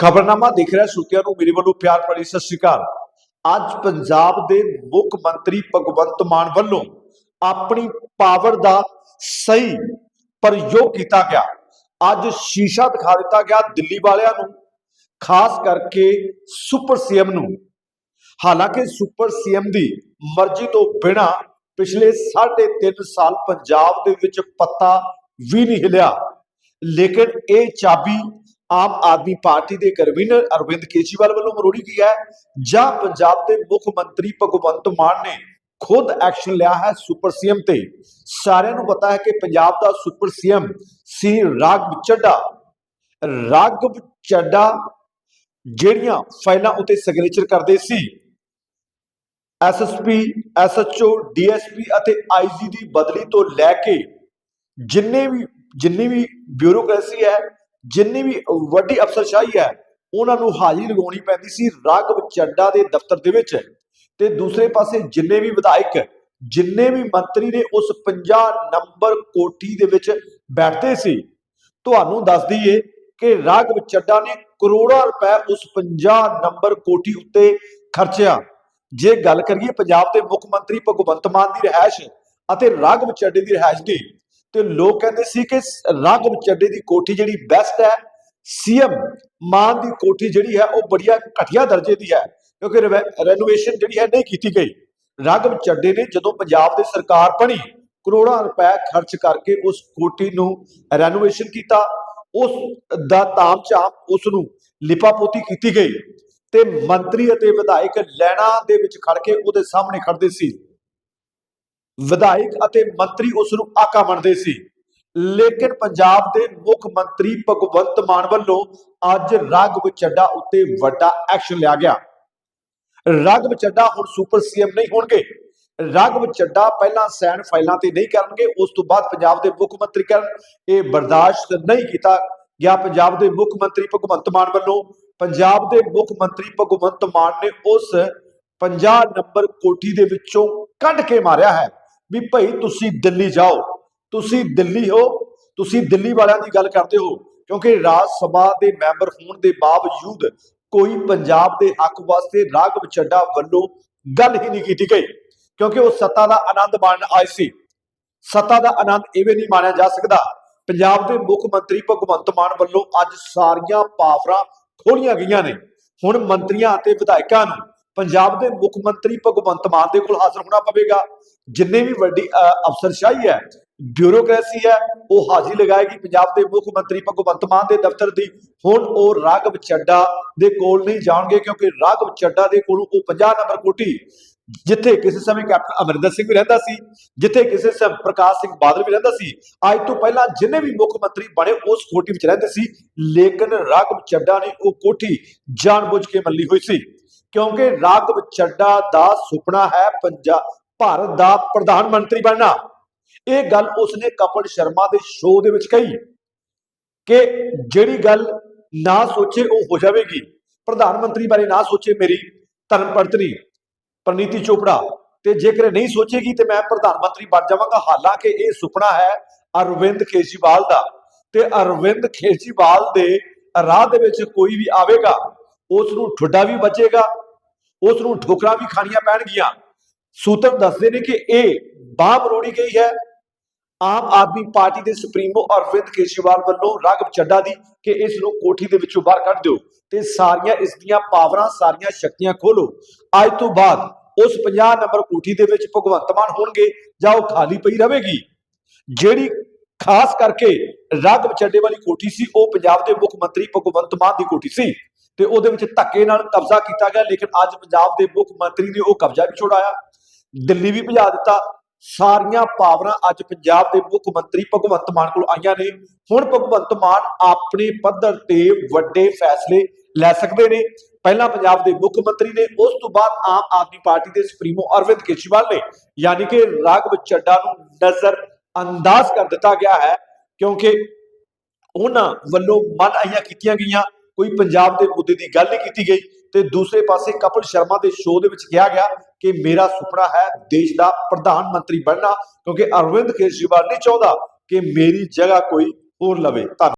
ਖਬਰਨਾਮਾ ਦੇਖ ਰਿਹਾ ਸਰੋਤਿਆਂ ਨੂੰ, ਮੇਰੇ ਵੱਲੋਂ ਪਿਆਰ ਭਰੀ ਸਤਿ ਸ਼੍ਰੀ ਅਕਾਲ। ਅੱਜ ਪੰਜਾਬ ਦੇ ਮੁੱਖ ਮੰਤਰੀ ਭਗਵੰਤ ਮਾਨ ਵੱਲੋਂ ਆਪਣੀ ਪਾਵਰ ਦਾ ਸਹੀ ਪ੍ਰਯੋਗ ਕੀਤਾ ਗਿਆ। ਅੱਜ ਸ਼ੀਸ਼ਾ ਦਿਖਾ ਦਿੱਤਾ ਗਿਆ ਦਿੱਲੀ ਵਾਲਿਆਂ ਨੂੰ, ਖਾਸ ਕਰਕੇ ਸੁਪਰ ਸੀਐਮ ਨੂੰ। ਹਾਲਾਂਕਿ ਸੁਪਰ ਸੀਐਮ ਦੀ ਮਰਜ਼ੀ ਤੋਂ ਬਿਨਾ ਪਿਛਲੇ 3.5 ਸਾਲ ਪੰਜਾਬ ਦੇ ਵਿੱਚ ਪੱਤਾ ਵੀ ਨਹੀਂ ਹਿਲਿਆ। ਲੇਕਿਨ ਇਹ ਚਾਬੀ ਆਮ ਆਦਮੀ ਪਾਰਟੀ ਦੇ ਕਨਵੀਨਰ ਅਰਵਿੰਦ ਕੇਜਰੀਵਾਲ ਵੱਲੋਂ ਮਰੋੜੀ ਗਈ ਹੈ, ਜਾਂ ਪੰਜਾਬ ਦੇ ਮੁੱਖ ਮੰਤਰੀ ਭਗਵੰਤ ਮਾਨ ਨੇ ਖੁਦ ਐਕਸ਼ਨ ਲਿਆ ਹੈ ਸੁਪਰ ਸੀਐਮ ਤੇ। ਸਾਰਿਆਂ ਨੂੰ ਪਤਾ ਹੈ ਕਿ ਪੰਜਾਬ ਦਾ ਸੁਪਰ ਸੀਐਮ ਸੀ ਰਾਘਵ ਚੱਡਾ ਰਾਘਵ ਚੱਡਾ ਜਿਹੜੀਆਂ ਫਾਈਲਾਂ ਉਤੇ ਸਿਗਨੇਚਰ ਕਰਦੇ ਸੀ ਐਸਐਸਪੀ ਐਸਐਚਓ ਡੀਐਸਪੀ ਅਤੇ ਆਈਜੀ ਦੀ ਬਦਲੀ ਤੋਂ ਲੈ ਕੇ ਜਿੰਨੇ ਵੀ, ਜਿੰਨੀ ਵੀ ਬਿਊਰੋਕ੍ਰੇਸੀ ਹੈ ਜਿੰਨੀ ਵੀ ਵੱਡੀ ਅਫਸਰਸ਼ਾਹੀ ਹੈ, ਉਹਨਾਂ ਨੂੰ ਹਾਜ਼ਰੀ ਲਗਾਉਣੀ ਪੈਂਦੀ ਸੀ ਰਾਘਵ ਚੱਡਾ ਦੇ ਦਫ਼ਤਰ ਦੇ ਵਿੱਚ। ਤੇ ਦੂਸਰੇ ਪਾਸੇ ਜਿੰਨੇ ਵੀ ਵਿਧਾਇਕ, ਜਿੰਨੇ ਵੀ ਮੰਤਰੀ ਨੇ ਉਸ 50 ਨੰਬਰ ਕੋਠੀ ਦੇ ਵਿੱਚ ਬੈਠਦੇ ਸੀ। ਤੁਹਾਨੂੰ ਦੱਸ ਦਈਏ ਕਿ ਰਾਘਵ ਚੱਡਾ ਨੇ ਕਰੋੜਾਂ ਰੁਪਏ ਉਸ 50 ਨੰਬਰ ਕੋਠੀ ਉੱਤੇ ਖਰਚਿਆ। ਜੇ ਗੱਲ ਕਰੀਏ ਪੰਜਾਬ ਦੇ ਮੁੱਖ ਮੰਤਰੀ ਭਗਵੰਤ ਮਾਨ ਦੀ ਰਿਹਾਇਸ਼ ਅਤੇ ਰਾਘਵ ਚੱਡੇ ਦੀ ਰਿਹਾਇਸ਼ ਦੀ ਤੇ ਲੋਕ ਕਹਿੰਦੇ ਸੀ ਕਿ ਰਾਘਵ ਚੱਡੇ ਦੀ ਕੋਠੀ ਜਿਹੜੀ ਬੈਸਟ ਹੈ, ਸੀਐਮ ਮਾਨ ਦੀ ਕੋਠੀ ਜਿਹੜੀ ਹੈ, ਉਹ ਬੜੀਆ ਘਟੀਆ ਦਰਜੇ ਦੀ ਹੈ, ਕਿਉਂਕਿ ਰੈਨੋਵੇਸ਼ਨ ਜਿਹੜੀ ਹੈ ਨਹੀਂ ਕੀਤੀ ਗਈ। ਰਾਘਵ ਚੱਡੇ ਨੇ ਜਦੋਂ ਪੰਜਾਬ ਦੀ ਸਰਕਾਰ ਬਣੀ, ਕਰੋੜਾਂ ਰੁਪਏ ਖਰਚ ਕਰਕੇ ਉਸ ਕੋਠੀ ਨੂੰ ਰੈਨੋਵੇਸ਼ਨ ਕੀਤਾ, ਉਸ ਦਾ ਤਾਮ ਝਾਮ ਉਸ ਨੂੰ ਲਿਪਾਪੋਤੀ ਕੀਤੀ ਗਈ ਤੇ ਮੰਤਰੀ ਅਤੇ ਵਿਧਾਇਕ ਲੈਣਾ ਦੇ ਵਿੱਚ ਖੜ ਕੇ ਉਹਦੇ ਸਾਹਮਣੇ ਖੜਦੇ ਸੀ। ਵਿਧਾਇਕ ਅਤੇ ਮੰਤਰੀ ਉਸ ਨੂੰ ਆਕਾ ਮੰਨਦੇ ਸੀ। ਲੇਕਿਨ ਪੰਜਾਬ ਦੇ ਮੁੱਖ ਮੰਤਰੀ ਭਗਵੰਤ ਮਾਨ ਵੱਲੋਂ ਅੱਜ ਰਾਘਵ ਚੱਡਾ ਉੱਤੇ ਵੱਡਾ ਐਕਸ਼ਨ ਲਿਆ ਗਿਆ। ਰਾਘਵ ਚੱਡਾ ਹੁਣ ਸੁਪਰ ਸੀਐਮ ਨਹੀਂ ਹੋਣਗੇ। ਰਾਘਵ ਚੱਡਾ ਪਹਿਲਾਂ ਸੈਨ ਫਾਈਲਾਂ ਤੇ ਨਹੀਂ ਕਰਨਗੇ, ਉਸ ਤੋਂ ਬਾਅਦ ਪੰਜਾਬ ਦੇ ਮੁੱਖ ਮੰਤਰੀ ਕਰਨ। ਇਹ ਬਰਦਾਸ਼ਤ ਨਹੀਂ ਕੀਤਾ ਗਿਆ ਪੰਜਾਬ ਦੇ ਮੁੱਖ ਮੰਤਰੀ ਭਗਵੰਤ ਮਾਨ ਵੱਲੋਂ। ਪੰਜਾਬ ਦੇ ਮੁੱਖ ਮੰਤਰੀ ਭਗਵੰਤ ਮਾਨ ਨੇ ਉਸ 50 ਨੰਬਰ ਕੋਠੀ ਦੇ ਵਿੱਚੋਂ ਕੱਢ ਕੇ ਮਾਰਿਆ ਹੈ। ਵੀ ਭਾਈ ਤੁਸੀਂ ਦਿੱਲੀ ਜਾਓ, ਤੁਸੀਂ ਦਿੱਲੀ ਹੋ, ਤੁਸੀਂ ਦਿੱਲੀ ਵਾਲਿਆਂ ਦੀ ਗੱਲ ਕਰਦੇ ਹੋ, ਕਿਉਂਕਿ ਰਾਜ ਸਭਾ ਦੇ ਮੈਂਬਰ ਹੋਣ ਦੇ ਬਾਵਜੂਦ ਕੋਈ ਪੰਜਾਬ ਦੇ ਹੱਕ ਵਾਸਤੇ ਰਾਘਵ ਚੱਡਾ ਵੱਲੋਂ ਗੱਲ ਹੀ ਨਹੀਂ ਕੀਤੀ ਗਈ, ਕਿਉਂਕਿ ਉਹ ਸੱਤਾ ਦਾ ਆਨੰਦ ਮਾਣਨ ਆਏ ਸੀ। ਸੱਤਾ ਦਾ ਆਨੰਦ ਐਵੇਂ ਨਹੀਂ ਮਾਣਿਆ ਜਾ ਸਕਦਾ। ਪੰਜਾਬ ਦੇ ਮੁੱਖ ਮੰਤਰੀ ਭਗਵੰਤ ਮਾਨ ਵੱਲੋਂ ਅੱਜ ਸਾਰੀਆਂ ਪਾਵਰਾਂ ਖੋਲੀਆਂ ਗਈਆਂ ਨੇ। ਹੁਣ ਮੰਤਰੀਆਂ ਅਤੇ ਵਿਧਾਇਕਾਂ ਨੂੰ ਪੰਜਾਬ ਦੇ ਮੁੱਖ ਮੰਤਰੀ ਭਗਵੰਤ ਮਾਨ ਦੇ ਕੋਲ ਹਾਜ਼ਰ ਹੋਣਾ ਪਵੇਗਾ। ਜਿੰਨੇ ਵੀ ਵੱਡੀ ਅਫਸਰਸ਼ਾਹੀ ਹੈ ਬਿਊਰੋਕ੍ਰੇਸੀ ਹੈ, ਉਹ ਹਾਜ਼ਰੀ ਲਗਾਏਗੀ ਪੰਜਾਬ ਦੇ ਮੁੱਖ ਮੰਤਰੀ ਭਗਵੰਤ ਮਾਨ ਦੇ ਦਫ਼ਤਰ ਦੀ। ਹੁਣ ਉਹ ਰਾਘਵ ਚੱਡਾ ਦੇ ਕੋਲ ਨਹੀਂ ਜਾਣਗੇ ਕਿਉਂਕਿ ਰਾਘਵ ਚੱਡਾ ਦੇ ਕੋਲ ਉਹ 50 ਨੰਬਰ ਕੋਠੀ, ਜਿੱਥੇ ਕਿਸੇ ਸਮੇਂ ਕੈਪਟਨ ਅਮਰਿੰਦਰ ਸਿੰਘ ਵੀ ਰਹਿੰਦਾ ਸੀ, ਜਿੱਥੇ ਕਿਸੇ ਸਮੇਂ ਪ੍ਰਕਾਸ਼ ਸਿੰਘ ਬਾਦਲ ਵੀ ਰਹਿੰਦਾ ਸੀ, ਅੱਜ ਤੋਂ ਪਹਿਲਾਂ ਜਿੰਨੇ ਵੀ ਮੁੱਖ ਮੰਤਰੀ ਬਣੇ ਉਸ ਕੋਠੀ ਵਿੱਚ ਰਹਿੰਦੇ ਸੀ, ਲੇਕਿਨ ਰਾਘਵ ਚੱਡਾ ਨੇ ਉਹ ਕੋਠੀ ਜਾਣਬੁੱਝ ਕੇ ਮੱਲੀ ਹੋਈ ਸੀ। ਕਿਉਂਕਿ ਰਾਘਵ ਚੱਡਾ ਦਾ ਸੁਪਨਾ ਹੈ ਪੰਜਾਬ ਭਾਰਤ ਦਾ ਪ੍ਰਧਾਨ ਮੰਤਰੀ ਬਣਨਾ। ਇਹ ਗੱਲ ਉਸਨੇ ਕਪਲ ਸ਼ਰਮਾ ਦੇ ਸ਼ੋਅ ਦੇ ਵਿੱਚ ਕਹੀ ਕਿ ਜਿਹੜੀ ਗੱਲ ਨਾ ਸੋਚੇ ਉਹ ਹੋ ਜਾਵੇਗੀ। ਪ੍ਰਧਾਨ ਮੰਤਰੀ ਬਾਰੇ ਨਾ ਸੋਚੇ ਮੇਰੀ ਧਰਮ ਪਤਨੀ ਪ੍ਰਨੀਤੀ ਚੋਪੜਾ। ਤੇ ਜੇਕਰ ਨਹੀਂ ਸੋਚੇਗੀ ਤੇ ਮੈਂ ਪ੍ਰਧਾਨ ਮੰਤਰੀ ਬਣ ਜਾਵਾਂਗਾ। ਹਾਲਾਂਕਿ ਇਹ ਸੁਪਨਾ ਹੈ ਅਰਵਿੰਦ ਕੇਜਰੀਵਾਲ ਦਾ। ਤੇ ਅਰਵਿੰਦ ਕੇਜਰੀਵਾਲ ਦੇ ਰਾਹ ਦੇ ਵਿੱਚ ਕੋਈ ਵੀ ਆਵੇਗਾ ਉਸ ਨੂੰ ਠੁੱਡਾ ਵੀ ਬਚੇਗਾ ਉਸ ਨੂੰ ਠੋਕਰਾਂ ਵੀ ਖਾਣੀਆਂ ਪੈਣਗੀਆਂ। ਸੂਤਰ ਦੱਸਦੇ ਨੇ ਕਿ ਇਹ ਬਾਹ ਮਰੋੜੀ ਗਈ ਹੈ। ਆਮ ਆਦਮੀ ਪਾਰਟੀ ਦੇ ਸੁਪਰੀਮੋ ਅਰਵਿੰਦ ਕੇਜਰੀਵਾਲ ਵੱਲੋਂ ਰਾਘਵ ਚੱਡਾ ਦੀ ਕਿ ਇਸ ਨੂੰ ਕੋਠੀ ਦੇ ਵਿੱਚੋਂ ਬਾਹਰ ਕੱਢ ਦਿਓ ਤੇ ਸਾਰੀਆਂ ਇਸ ਦੀਆਂ ਪਾਵਰਾਂ, ਸਾਰੀਆਂ ਸ਼ਕਤੀਆਂ ਖੋਲੋ। ਅੱਜ ਤੋਂ ਬਾਅਦ ਉਸ 50 ਨੰਬਰ ਕੋਠੀ ਦੇ ਵਿੱਚ ਭਗਵੰਤ ਮਾਨ ਹੋਣਗੇ ਜਾਂ ਉਹ ਖਾਲੀ ਪਈ ਰਹੇਗੀ। ਜਿਹੜੀ ਖਾਸ ਕਰਕੇ ਰਾਘਵ ਚੱਡੇ ਵਾਲੀ ਕੋਠੀ ਸੀ, ਉਹ ਪੰਜਾਬ ਦੇ ਮੁੱਖ ਮੰਤਰੀ ਭਗਵੰਤ ਮਾਨ ਦੀ ਕੋਠੀ ਸੀ। ਤੇ ਉਹਦੇ ਵਿੱਚ ਧੱਕੇ ਨਾਲ ਕਬਜ਼ਾ ਕੀਤਾ ਗਿਆ, ਲੇਕਿਨ ਅੱਜ ਪੰਜਾਬ ਦੇ ਮੁੱਖ ਮੰਤਰੀ ਨੇ ਉਹ ਕਬਜ਼ਾ ਵੀ ਛੁਡਾਇਆ। ਦਿੱਲੀ ਵੀ ਭਜਾ ਦਿੱਤਾ। ਸਾਰੀਆਂ ਪਾਵਰਾਂ ਅੱਜ ਪੰਜਾਬ ਦੇ ਮੁੱਖ ਮੰਤਰੀ ਭਗਵੰਤ ਮਾਨ ਕੋਲ ਆਈਆਂ ਨੇ। ਹੁਣ ਭਗਵੰਤ ਮਾਨ ਆਪਣੇ ਪੱਧਰ ਤੇ ਵੱਡੇ ਫੈਸਲੇ ਲੈ ਸਕਦੇ ਨੇ। ਪਹਿਲਾਂ ਪੰਜਾਬ ਦੇ ਮੁੱਖ ਮੰਤਰੀ ਨੇ, ਉਸ ਤੋਂ ਬਾਅਦ ਆਮ ਆਦਮੀ ਪਾਰਟੀ ਦੇ ਸੁਪਰੀਮੋ ਅਰਵਿੰਦ ਕੇਜਰੀਵਾਲ ਨੇ। ਯਾਨੀ ਕਿ ਰਾਘਵ ਚੱਡਾ ਨੂੰ ਨਜ਼ਰ ਅੰਦਾਜ਼ ਕਰ ਦਿੱਤਾ ਗਿਆ ਹੈ, ਕਿਉਂਕਿ ਉਹਨਾਂ ਵੱਲੋਂ ਮਨ ਆਈਆਂ ਕੀਤੀਆਂ ਗਈਆਂ ਕੋਈ ਪੰਜਾਬ ਦੇ ਮੁੱਦੇ ਦੀ ਗੱਲ ਨਹੀਂ ਕੀਤੀ ਗਈ ਤੇ ਦੂਸਰੇ ਪਾਸੇ ਕਪਿਲ ਸ਼ਰਮਾ ਦੇ ਸ਼ੋਅ ਦੇ ਵਿੱਚ ਕਿਹਾ ਗਿਆ ਕਿ ਮੇਰਾ ਸੁਪਨਾ ਹੈ ਦੇਸ਼ ਦਾ ਪ੍ਰਧਾਨ ਮੰਤਰੀ ਬਣਨਾ ਕਿਉਂਕਿ ਅਰਵਿੰਦ ਕੇਜਰੀਵਾਲ ਨਹੀਂ ਚਾਹੁੰਦਾ ਕਿ ਮੇਰੀ ਜਗ੍ਹਾ ਕੋਈ ਹੋਰ ਲਵੇ। ਧੰਨਵਾਦ।